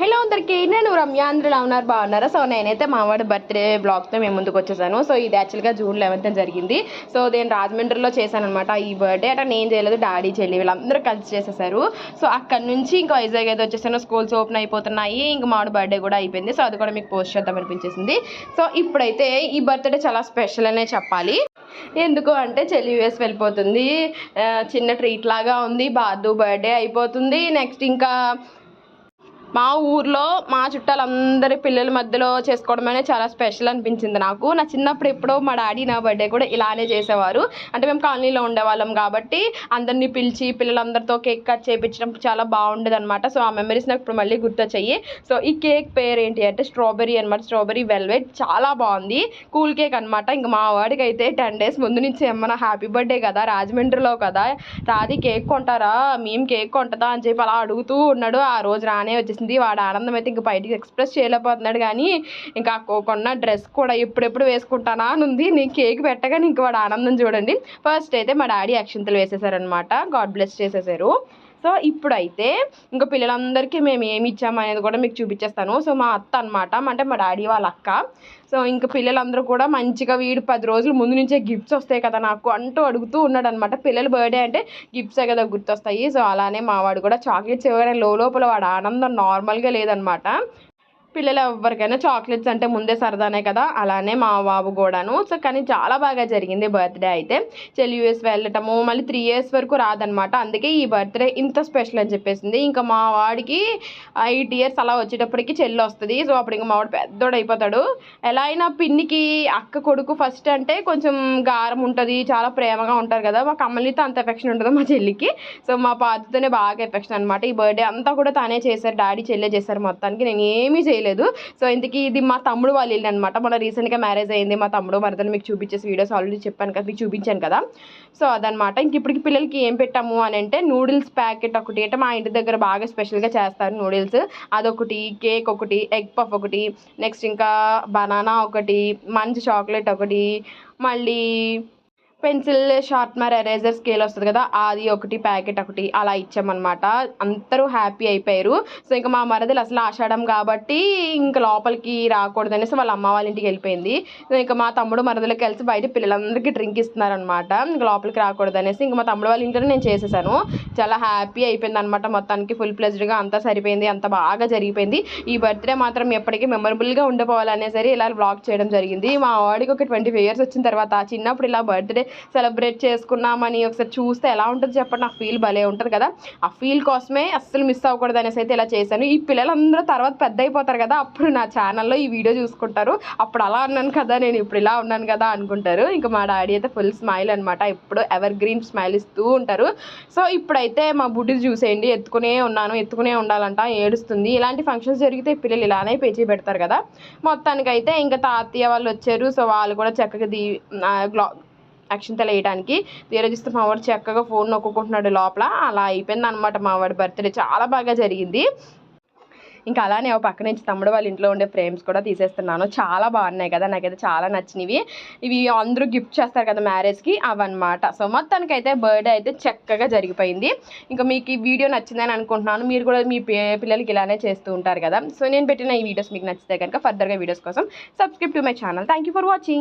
Hello అందరికీ నేను రమ్య అందరూ ఉన్నారు? బాగున్నారా? సో నేనైతే మావాడి బర్త్డే బ్లాగ్తో మేము ముందుకు వచ్చేసాను. సో ఇది యాక్చువల్గా జూన్ లెవెన్త్ జరిగింది. సో నేను రాజమండ్రిలో చేశాను అనమాట ఈ బర్త్డే. అంటే నేను చేయలేదు డాడీ చెల్లి వీళ్ళందరూ కలిసి చేసేసారు. సో అక్కడ నుంచి ఇంకా వైజాగ్ అయితే వచ్చేసాను. స్కూల్స్ ఓపెన్ అయిపోతున్నాయి ఇంకా మామిడి బర్త్డే కూడా అయిపోయింది. సో అది కూడా మీకు పోస్ట్ చేద్దాం అనిపించేసింది. సో ఇప్పుడైతే ఈ బర్త్డే చాలా స్పెషల్ అనే చెప్పాలి. ఎందుకు అంటే చెల్లి వేసి వెళ్ళిపోతుంది. చిన్న ట్రీట్ లాగా ఉంది. బాదు బర్త్డే అయిపోతుంది. నెక్స్ట్ ఇంకా మా ఊర్లో మా చుట్టాలందరి పిల్లల మధ్యలో చేసుకోవడం అనేది చాలా స్పెషల్ అనిపించింది నాకు. నా చిన్నప్పుడు ఎప్పుడో మా డాడీ నా బర్త్డే కూడా ఇలానే చేసేవారు. అంటే మేము కాలనీలో ఉండేవాళ్ళం కాబట్టి అందరినీ పిలిచి పిల్లలందరితో కేక్ కట్ చేయించడం చాలా బాగుండేది అనమాట సో ఆ మెమరీస్ నాకు ఇప్పుడు మళ్ళీ గుర్తొచ్చాయి. సో ఈ కేక్ పేరు ఏంటి అంటే స్ట్రాబెరీ అనమాట స్ట్రాబెరీ వెల్వెట్ చాలా బాగుంది. కూల్ కేక్ అనమాట ఇంకా మా వాడికి అయితే టెన్ డేస్ ముందు నుంచి ఏమన్నా హ్యాపీ బర్త్డే కదా రాజమండ్రిలో కదా. రాది కేక్ కొంటారా? మేము కేక్ కొంటదా? అని చెప్పి అలా అడుగుతూ ఉన్నాడు. ఆ రోజు రానే వచ్చేసి వచ్చేసింది వాడు ఆనందం అయితే ఇంకా బయటికి ఎక్స్ప్రెస్ చేయలేకపోతున్నాడు కానీ ఇంకా కొన్న డ్రెస్ కూడా ఎప్పుడెప్పుడు వేసుకుంటానా అని ఉంది నీ కేక్ పెట్టగానే ఇంక వాడు ఆనందం చూడండి. ఫస్ట్ అయితే మా డాడీ అక్షింతలు వేసేసారనమాట గాడ్ బ్లెస్ చేసేసారు. సో ఇప్పుడైతే ఇంకా పిల్లలందరికీ మేము ఏమి ఇచ్చామనేది కూడా మీకు చూపించేస్తాను. సో మా అత్త అనమాట అంటే మా డాడీ వాళ్ళ అక్క. సో ఇంకా పిల్లలందరూ కూడా మంచిగా వీడు పది రోజులు ముందు నుంచే గిఫ్ట్స్ వస్తాయి కదా నాకు అంటూ అడుగుతూ ఉన్నాడు అనమాట పిల్లల బర్త్డే అంటే గిఫ్ట్సే కదా గుర్తొస్తాయి. సో అలానే మా వాడు కూడా చాక్లెట్స్ ఇవ్వగానే లోపల వాడు ఆనందం నార్మల్గా లేదనమాట పిల్లలు ఎవరికైనా చాక్లెట్స్ అంటే ముందే సరదానే కదా? అలానే మా బాబు కూడాను. సో కానీ చాలా బాగా జరిగింది బర్త్డే అయితే. చెల్లి యూఎస్ వెళ్ళటము మళ్ళీ త్రీ ఇయర్స్ వరకు రాదనమాట అందుకే ఈ బర్త్డే ఇంత స్పెషల్ అని చెప్పేసింది. ఇంకా మా వాడికి ఎయిట్ ఇయర్స్ అలా వచ్చేటప్పటికి చెల్లి వస్తుంది. సో అప్పుడు ఇంకా మా వాడు పెద్దోడు అయిపోతాడు. ఎలా అయినా పిన్నికి అక్క కొడుకు ఫస్ట్ అంటే కొంచెం గారం ఉంటుంది చాలా ప్రేమగా ఉంటారు కదా? మా కమ్మలితో అంత ఎఫెక్షన్ ఉంటుంది మా చెల్లికి. సో మా పాతతోనే బాగా ఎఫెక్షన్ అనమాట ఈ బర్త్డే అంతా కూడా తానే చేశారు. డాడీ చెల్లె చేశారు మొత్తానికి. నేను ఏమీ చేయలేదు. సో ఇంతకీ ఇది మా తమ్ముడు వాళ్ళు ఇల్లు అనమాట మన రీసెంట్గా మ్యారేజ్ అయింది. మా తమ్ముడు మరదలు మీకు చూపించేసి వీడియోస్ ఆల్రెడీ చెప్పాను కదా మీకు చూపించాను కదా. సో అదనమాట ఇంక ఇప్పటికి పిల్లలకి ఏం పెట్టాము అని అంటే నూడిల్స్ ప్యాకెట్ ఒకటి అంటే మా ఇంటి దగ్గర బాగా స్పెషల్గా చేస్తారు నూడిల్స్. అదొకటి కేక్ ఒకటి ఎగ్ పఫ్ ఒకటి నెక్స్ట్ ఇంకా బనానా ఒకటి మంచి చాక్లెట్ ఒకటి మళ్ళీ పెన్సిల్ షార్ప్నర్ ఎరేజర్ స్కేల్ వస్తుంది కదా అది ఒకటి ప్యాకెట్ ఒకటి అలా ఇచ్చామన్నమాట. అందరూ హ్యాపీ అయిపోయారు. సో ఇంకా మా మరదలు అసలు ఆషాఢం కాబట్టి ఇంకా లోపలికి రాకూడదు అనేసి వాళ్ళ అమ్మ వాళ్ళ ఇంటికి వెళ్ళిపోయింది. సో ఇంకా మా తమ్ముడు మరదలకి కలిసి బయట పిల్లలందరికీ డ్రింక్ ఇస్తున్నారనమాట ఇంకా లోపలికి రాకూడదు అనేసి ఇంకా మా తమ్ముడు వాళ్ళ ఇంట్లో నేను చేసేసాను. చాలా హ్యాపీ అయిపోయింది అనమాట మొత్తానికి. ఫుల్ ప్లెజ్డ్గా అంతా సరిపోయింది అంత బాగా జరిగిపోయింది. ఈ బర్త్డే మాత్రం ఎప్పటికీ మెమరబుల్గా ఉండిపోవాలనే సరే ఇలా బ్లాగ్ చేయడం జరిగింది. మా వాడికి ఒక ట్వంటీ ఫైవ్ ఇయర్స్ వచ్చిన తర్వాత చిన్నప్పుడు ఇలా బర్త్డే సెలబ్రేట్ చేసుకున్నామని ఒకసారి చూస్తే ఎలా ఉంటుంది చెప్పండి. ఆ ఫీల్ భలే ఉంటుంది కదా. ఆ ఫీల్ కోసమే అస్సలు మిస్ అవ్వకూడదు అనేసి అయితే ఇలా చేశాను. ఈ పిల్లలందరూ తర్వాత పెద్ద అయిపోతారు కదా అప్పుడు నా ఛానల్లో ఈ వీడియో చూసుకుంటారు. అప్పుడు అలా ఉన్నాను కదా నేను ఇప్పుడు ఇలా ఉన్నాను కదా అనుకుంటారు. ఇంకా మా డాడీ అయితే ఫుల్ స్మైల్ అనమాట ఎప్పుడు ఎవర్ గ్రీన్ స్మైల్ ఇస్తూ ఉంటారు. సో ఇప్పుడైతే మా బుడ్డి చూసేయండి. ఎత్తుకునే ఉన్నాను. ఎత్తుకునే ఉండాలంట. ఏడుస్తుంది. ఇలాంటి ఫంక్షన్స్ జరిగితే పిల్లలు ఇలానే పేచీ పెడతారు కదా. మొత్తానికైతే ఇంకా తాతయ్య వాళ్ళు వచ్చారు. సో వాళ్ళు కూడా చక్కగా దీ అక్షింతలు వేయడానికి తీరా మావాడు చక్కగా ఫోన్ నొక్కుంటున్నాడు లోపల. అలా అయిపోయింది అనమాట మావాడి బర్త్డే. చాలా బాగా జరిగింది. ఇంకా అలానే పక్క నుంచి తమ్ముడు వాళ్ళ ఇంట్లో ఉండే ఫ్రేమ్స్ కూడా తీసేస్తున్నాను. చాలా బాగున్నాయి కదా నాకైతే చాలా నచ్చినవి. ఇవి అందరూ గిఫ్ట్ చేస్తారు కదా మ్యారేజ్కి అవన్నమాట. సో మొత్తానికి అయితే బర్త్డే అయితే చక్కగా జరిగిపోయింది. ఇంకా మీకు ఈ వీడియో నచ్చిందని అనుకుంటున్నాను. మీరు కూడా మీ పిల్లలకి ఇలానే చేస్తూ ఉంటారు కదా. సో నేను పెట్టిన ఈ వీడియోస్ మీకు నచ్చితే కనుక ఫర్దర్గా వీడియోస్ కోసం subscribe to my channel thank you for watching